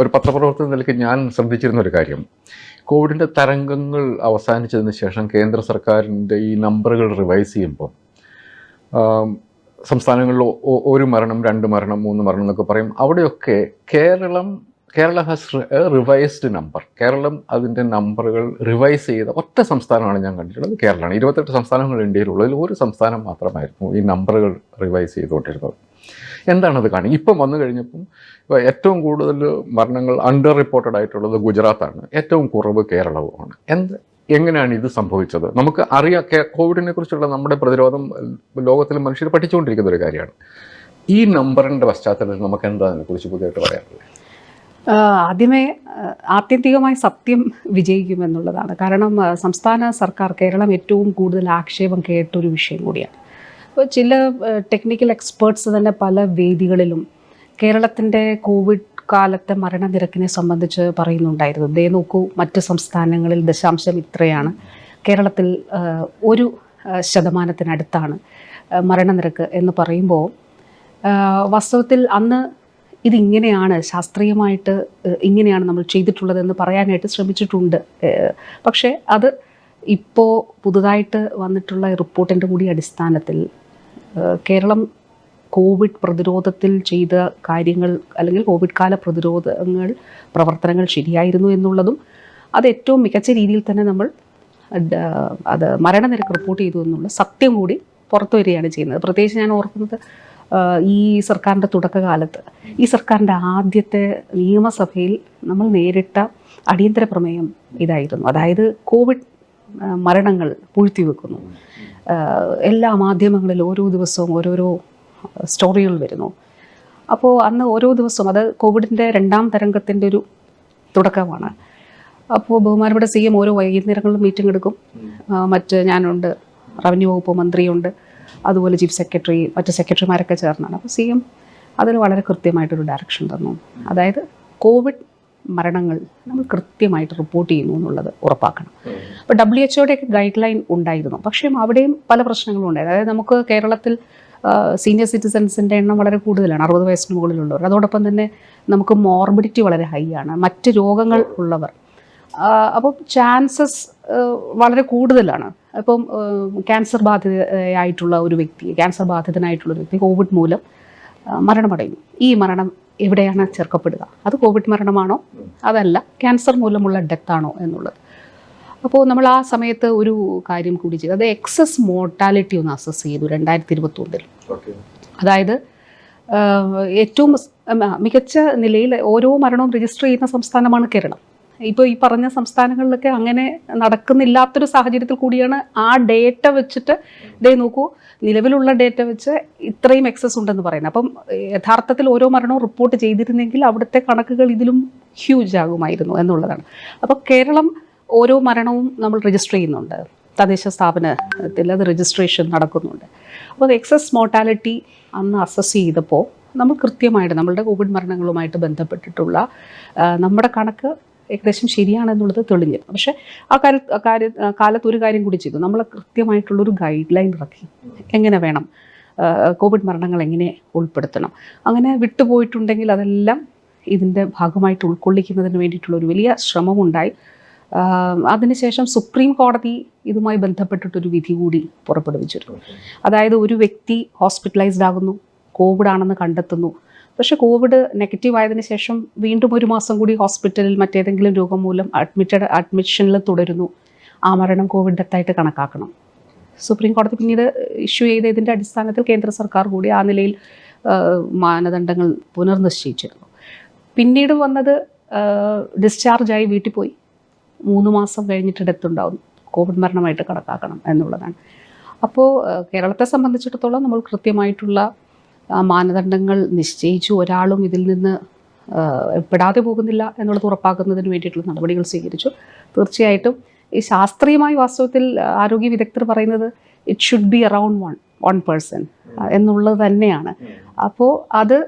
ഒരു പത്രപ്രവർത്തന നിലയ്ക്ക് ഞാൻ ശ്രദ്ധിച്ചിരുന്ന ഒരു കാര്യം. കോവിഡിന്റെ തരംഗങ്ങൾ അവസാനിച്ചതിന് ശേഷം കേന്ദ്ര സർക്കാരിന്റെ ഈ നമ്പറുകൾ റിവൈസ് ചെയ്യുമ്പോൾ സംസ്ഥാനങ്ങളിൽ ഒരു മരണം രണ്ട് മരണം മൂന്ന് മരണം എന്നൊക്കെ പറയും. അവിടെയൊക്കെ Keralam Kerala has revised number Keralam അതിന്റെ നമ്പറുകൾ റിവൈസ് ചെയ്ത ഒറ്റ സംസ്ഥാനമാണ് ഞാൻ കണ്ടിട്ടുള്ളത് കേരളമാണ്. ഇരുപത്തെട്ട് സംസ്ഥാനങ്ങൾ ഇന്ത്യയിലുള്ളതിൽ ഒരു സംസ്ഥാനം മാത്രമായിരുന്നു ഈ നമ്പറുകൾ റിവൈസ് ചെയ്തുകൊണ്ടിരുന്നത്. എന്താണത് കാണുക? ഇപ്പം വന്നു കഴിഞ്ഞപ്പം ഇപ്പോൾ ഏറ്റവും കൂടുതൽ മരണങ്ങൾ അണ്ടർ റിപ്പോർട്ടഡ് ആയിട്ടുള്ളത് ഗുജറാത്താണ്. ഏറ്റവും കുറവ് കേരളവുമാണ്. എന്ത് എങ്ങനെയാണ് ഇത് സംഭവിച്ചത്? നമുക്ക് അറിയാം കോവിഡിനെ കുറിച്ചുള്ള നമ്മുടെ പ്രതിരോധം ലോകത്തിൽ മനുഷ്യർ പഠിച്ചുകൊണ്ടിരിക്കുന്ന ഒരു കാര്യമാണ്. ഈ നമ്പറിന്റെ പശ്ചാത്തലത്തിൽ നമുക്ക് എന്താ അതിനെക്കുറിച്ച് പുതിയതായിട്ട് പറയാനുള്ളത്? ആദ്യമേ ആത്യന്തികമായി സത്യം വിജയിക്കുമെന്നുള്ളതാണ്. കാരണം സംസ്ഥാന സർക്കാർ കേരളം ഏറ്റവും കൂടുതൽ ആക്ഷേപം കേട്ടൊരു വിഷയം കൂടിയാണ്. അപ്പോൾ ചില ടെക്നിക്കൽ എക്സ്പേർട്സ് തന്നെ പല വേദികളിലും കേരളത്തിന്റെ കോവിഡ് കാലത്തെ മരണനിരക്കിനെ സംബന്ധിച്ച് പറയുന്നുണ്ടായിരുന്നു. ദേ നോക്കൂ മറ്റ് സംസ്ഥാനങ്ങളിൽ ദശാംശം ഇത്രയാണ്. കേരളത്തിൽ ഒരു ശതമാനത്തിനടുത്താണ് മരണനിരക്ക് എന്ന് പറയുമ്പോൾ വാസ്തവത്തിൽ അന്ന് ഇതിങ്ങനെയാണ് ശാസ്ത്രീയമായിട്ട് ഇങ്ങനെയാണ് നമ്മൾ ചെയ്തിട്ടുള്ളതെന്ന് പറയാനായിട്ട് ശ്രമിച്ചിട്ടുണ്ട്. പക്ഷേ അത് ഇപ്പോൾ പുതുതായിട്ട് വന്നിട്ടുള്ള റിപ്പോർട്ടിന്റെ കൂടി അടിസ്ഥാനത്തിൽ കേരളം കോവിഡ് പ്രതിരോധത്തിൽ ചെയ്ത കാര്യങ്ങൾ അല്ലെങ്കിൽ കോവിഡ് കാല പ്രതിരോധങ്ങൾ പ്രവർത്തനങ്ങൾ ശരിയായിരുന്നു എന്നുള്ളതും അത് ഏറ്റവും മികച്ച രീതിയിൽ തന്നെ നമ്മൾ അത് മരണനിരക്ക് റിപ്പോർട്ട് ചെയ്തു എന്നുള്ള സത്യം കൂടി പുറത്തു വരികയാണ് ചെയ്യുന്നത്. പ്രത്യേകിച്ച് ഞാൻ ഓർക്കുന്നത് ഈ സർക്കാരിന്റെ തുടക്കകാലത്ത്. ഈ സർക്കാരിന്റെ ആദ്യത്തെ നിയമസഭയിൽ നമ്മൾ നേരിട്ട അടിയന്തര പ്രമേയം ഇതായിരുന്നു. അതായത് കോവിഡ് മരണങ്ങൾ പൂഴ്ത്തിവെക്കുന്നു എല്ലാ മാധ്യമങ്ങളിലും ഓരോ ദിവസവും ഓരോരോ സ്റ്റോറികൾ വരുന്നു. അപ്പോൾ അന്ന് ഓരോ ദിവസവും അത് കോവിഡിന്റെ രണ്ടാം തരംഗത്തിന്റെ ഒരു തുടക്കമാണ്. അപ്പോൾ ബഹുമാനപ്പെട്ട സി എം ഓരോ വൈകുന്നേരങ്ങളിലും മീറ്റിംഗ് എടുക്കും. മറ്റ് ഞാനുണ്ട് റവന്യൂ വകുപ്പ് മന്ത്രിയുണ്ട്. അതുപോലെ ചീഫ് സെക്രട്ടറി മറ്റ് സെക്രട്ടറിമാരൊക്കെ ചേർന്നാണ്. അപ്പോൾ സി എം അതിൽ വളരെ കൃത്യമായിട്ടൊരു ഡയറക്ഷൻ തന്നു. അതായത് കോവിഡ് മരണങ്ങൾ നമ്മൾ കൃത്യമായിട്ട് റിപ്പോർട്ട് ചെയ്യുന്നു എന്നുള്ളത് ഉറപ്പാക്കണം. അപ്പോൾ ഡബ്ല്യു എച്ച്ഒയുടെ ഗൈഡ് ലൈൻ ഉണ്ടായിരുന്നു. പക്ഷേ അവിടെയും പല പ്രശ്നങ്ങളും ഉണ്ടായിരുന്നു അതായത് നമുക്ക് കേരളത്തിൽ സീനിയർ സിറ്റിസൺസിന്റെ എണ്ണം വളരെ കൂടുതലാണ്. അറുപത് വയസ്സിന് മുകളിലുള്ളവർ. അതോടൊപ്പം തന്നെ നമുക്ക് മോർബിഡിറ്റി വളരെ ഹൈ ആണ്. മറ്റ് രോഗങ്ങൾ ഉള്ളവർ അപ്പം ചാൻസസ് വളരെ കൂടുതലാണ്. അപ്പം ക്യാൻസർ ബാധിതയായിട്ടുള്ള ഒരു വ്യക്തി ക്യാൻസർ ബാധിതനായിട്ടുള്ള ഒരു വ്യക്തി കോവിഡ് മൂലം മരണമടയുന്നു. ഈ മരണം എവിടെയാണ് ചേർക്കപ്പെടുക? അത് കോവിഡ് മരണമാണോ? അതല്ല ക്യാൻസർ മൂലമുള്ള ഡെത്താണോ എന്നുള്ളത്. അപ്പോൾ നമ്മൾ ആ സമയത്ത് ഒരു കാര്യം കൂടി ചെയ്തു. അത് എക്സസ് മോർട്ടാലിറ്റി ഒന്ന് അസസ് ചെയ്തു രണ്ടായിരത്തി ഇരുപത്തൊന്നിൽ അതായത് ഏറ്റവും മികച്ച നിലയിൽ ഓരോ മരണവും രജിസ്റ്റർ ചെയ്യുന്ന സംസ്ഥാനമാണ് കേരളം. ഇപ്പോൾ ഈ പറഞ്ഞ സംസ്ഥാനങ്ങളിലൊക്കെ അങ്ങനെ നടക്കുന്നില്ലാത്തൊരു സാഹചര്യത്തിൽ കൂടിയാണ് ആ ഡേറ്റ വെച്ചിട്ട് ദേ നോക്കൂ നിലവിലുള്ള ഡേറ്റ വെച്ച് ഇത്രയും എക്സസ് ഉണ്ടെന്ന് പറയുന്നത്. അപ്പം യഥാർത്ഥത്തിൽ ഓരോ മരണവും റിപ്പോർട്ട് ചെയ്തിരുന്നെങ്കിൽ അവിടുത്തെ കണക്കുകൾ ഇതിലും ഹ്യൂജ് ആകുമായിരുന്നു എന്നുള്ളതാണ്. അപ്പോൾ കേരളം ഓരോ മരണവും നമ്മൾ രജിസ്റ്റർ ചെയ്യുന്നുണ്ട്. തദ്ദേശ സ്ഥാപനത്തിൽ അത് രജിസ്ട്രേഷൻ നടക്കുന്നുണ്ട്. അപ്പോൾ എക്സസ് മോർട്ടാലിറ്റി അന്ന് അസസ് ചെയ്തപ്പോൾ നമ്മൾ കൃത്യമായിട്ട് നമ്മളുടെ കോവിഡ് മരണങ്ങളുമായിട്ട് ബന്ധപ്പെട്ടിട്ടുള്ള നമ്മുടെ കണക്ക് ഏകദേശം ശരിയാണെന്നുള്ളത് തെളിഞ്ഞു. പക്ഷേ ആ കാര്യ കാര്യ കാലത്ത് ഒരു കാര്യം കൂടി ചെയ്തു. നമ്മൾ കൃത്യമായിട്ടുള്ളൊരു ഗൈഡ് ലൈൻ ഇറക്കി. എങ്ങനെ വേണം കോവിഡ് മരണങ്ങൾ എങ്ങനെ ഉൾപ്പെടുത്തണം? അങ്ങനെ വിട്ടുപോയിട്ടുണ്ടെങ്കിൽ അതെല്ലാം ഇതിന്റെ ഭാഗമായിട്ട് ഉൾക്കൊള്ളിക്കുന്നതിന് വേണ്ടിയിട്ടുള്ള ഒരു വലിയ ശ്രമമുണ്ടായി. അതിനുശേഷം സുപ്രീം കോടതി ഇതുമായി ബന്ധപ്പെട്ടിട്ടൊരു വിധി കൂടി പുറപ്പെടുവിച്ചിരുന്നു. അതായത് ഒരു വ്യക്തി ഹോസ്പിറ്റലൈസ്ഡ് ആകുന്നു കോവിഡ് ആണെന്ന് കണ്ടെത്തുന്നു. പക്ഷേ കോവിഡ് നെഗറ്റീവ് ആയതിന് ശേഷം വീണ്ടും ഒരു മാസം കൂടി ഹോസ്പിറ്റലിൽ മറ്റേതെങ്കിലും രോഗം മൂലം അഡ്മിറ്റഡ് അഡ്മിഷനിൽ തുടരുന്നു. ആ മരണം കോവിഡ് ഡെത്തായിട്ട് കണക്കാക്കണം. സുപ്രീം കോടതി പിന്നീട് ഇഷ്യൂ ചെയ്ത ഇതിന്റെ അടിസ്ഥാനത്തിൽ കേന്ദ്ര സർക്കാർ കൂടി ആ നിലയിൽ മാനദണ്ഡങ്ങൾ പുനർനിശ്ചയിച്ചിരുന്നു. പിന്നീട് വന്നത് ഡിസ്ചാർജായി വീട്ടിൽ പോയി. മൂന്ന് മാസം കഴിഞ്ഞിട്ട് ഡെത്ത് ഉണ്ടാവും കോവിഡ് മരണമായിട്ട് കണക്കാക്കണം എന്നുള്ളതാണ്. അപ്പോൾ കേരളത്തെ സംബന്ധിച്ചിടത്തോളം നമ്മൾ കൃത്യമായിട്ടുള്ള മാനദണ്ഡങ്ങൾ നിശ്ചയിച്ചു ഒരാളും ഇതിൽ നിന്ന് പെടാതെ പോകുന്നില്ല എന്നുള്ളത് ഉറപ്പാക്കുന്നതിന് വേണ്ടിയിട്ടുള്ള നടപടികൾ സ്വീകരിച്ചു. തീർച്ചയായിട്ടും ഈ ശാസ്ത്രീയമായി വാസ്തവത്തിൽ ആരോഗ്യ വിദഗ്ധർ പറയുന്നത് it should be around one one person എന്നുള്ളത് തന്നെയാണ്. അപ്പോൾ അത്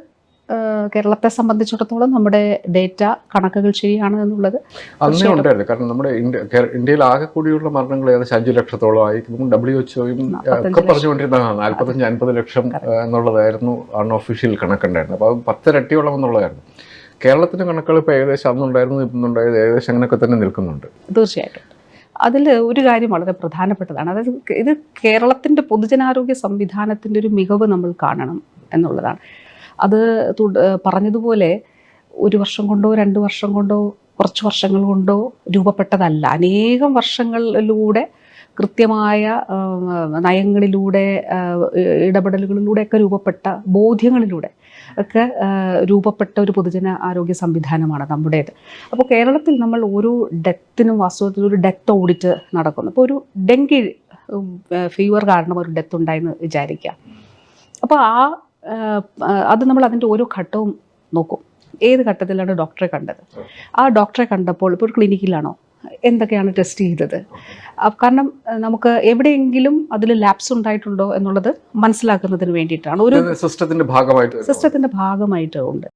കേരളത്തെ സംബന്ധിച്ചിടത്തോളം നമ്മുടെ ഡേറ്റ കണക്കുകൾ ശരിയാണ് എന്നുള്ളത് അന്നേ ഉണ്ടായിരുന്നു. കാരണം നമ്മുടെ ഇന്ത്യ ഇന്ത്യയിൽ ആകെ കൂടിയുള്ള മരണങ്ങൾ ഏകദേശം അഞ്ചു ലക്ഷത്തോളമായി. ഡബ്ല്യു എച്ച്ഒയും ഒക്കെ പറഞ്ഞുകൊണ്ടിരുന്നതാണ്. നാൽപ്പത്തഞ്ച് അൻപത് ലക്ഷം എന്നുള്ളതായിരുന്നു അൺഒഫീഷ്യൽ കണക്കുണ്ടായിരുന്നത്. അപ്പോൾ പത്തിരട്ടിയോളം എന്നുള്ളതായിരുന്നു. കേരളത്തിന്റെ കണക്കുകൾ ഇപ്പോൾ ഏകദേശം അന്നുണ്ടായിരുന്നു ഇന്നുണ്ടായത് ഏകദേശം അങ്ങനെയൊക്കെ തന്നെ നിൽക്കുന്നുണ്ട്. തീർച്ചയായിട്ടും. അതിൽ ഒരു കാര്യം വളരെ പ്രധാനപ്പെട്ടതാണ്. അതായത് ഇത് കേരളത്തിന്റെ പൊതുജനാരോഗ്യ സംവിധാനത്തിന്റെ ഒരു മികവ് നമ്മൾ കാണണം എന്നുള്ളതാണ്. അത് പറഞ്ഞതുപോലെ ഒരു വർഷം കൊണ്ടോ രണ്ട് വർഷം കൊണ്ടോ കുറച്ച് വർഷങ്ങൾ കൊണ്ടോ രൂപപ്പെട്ടതല്ല. അനേകം വർഷങ്ങളിലൂടെ കൃത്യമായ നയങ്ങളിലൂടെ ഇടപെടലുകളിലൂടെയൊക്കെ രൂപപ്പെട്ട ബോധ്യങ്ങളിലൂടെ ഒക്കെ രൂപപ്പെട്ട ഒരു പൊതുജന ആരോഗ്യ സംവിധാനമാണ് നമ്മുടേത്. അപ്പോൾ കേരളത്തിൽ നമ്മൾ ഓരോ ഡെത്തിനും വാസ്തവത്തിൽ ഒരു ഡെത്ത് ഓഡിറ്റ് നടക്കുന്നു. അപ്പോൾ ഒരു ഡെങ്കി ഫീവർ കാരണം ഒരു ഡെത്ത് ഉണ്ടായെന്ന് വിചാരിക്കുക. അപ്പോൾ ആ, അത് നമ്മൾ അതിന്റെ ഓരോ ഘട്ടവും നോക്കും. ഏത് ഘട്ടത്തിലാണ് ഡോക്ടറെ കണ്ടത്? ആ ഡോക്ടറെ കണ്ടപ്പോൾ ഇപ്പോൾ ഒരു ക്ലിനിക്കിലാണോ? എന്തൊക്കെയാണ് ടെസ്റ്റ് ചെയ്തത്? കാരണം നമുക്ക് എവിടെയെങ്കിലും അതിൽ ലാപ്സ് ഉണ്ടായിട്ടുണ്ടോ എന്നുള്ളത് മനസ്സിലാക്കുന്നതിന് വേണ്ടിയിട്ടാണ്. ഒരു സിസ്റ്റത്തിന്റെ ഭാഗമായിട്ട് സിസ്റ്റത്തിന്റെ ഭാഗമായിട്ട് ഉണ്ട്.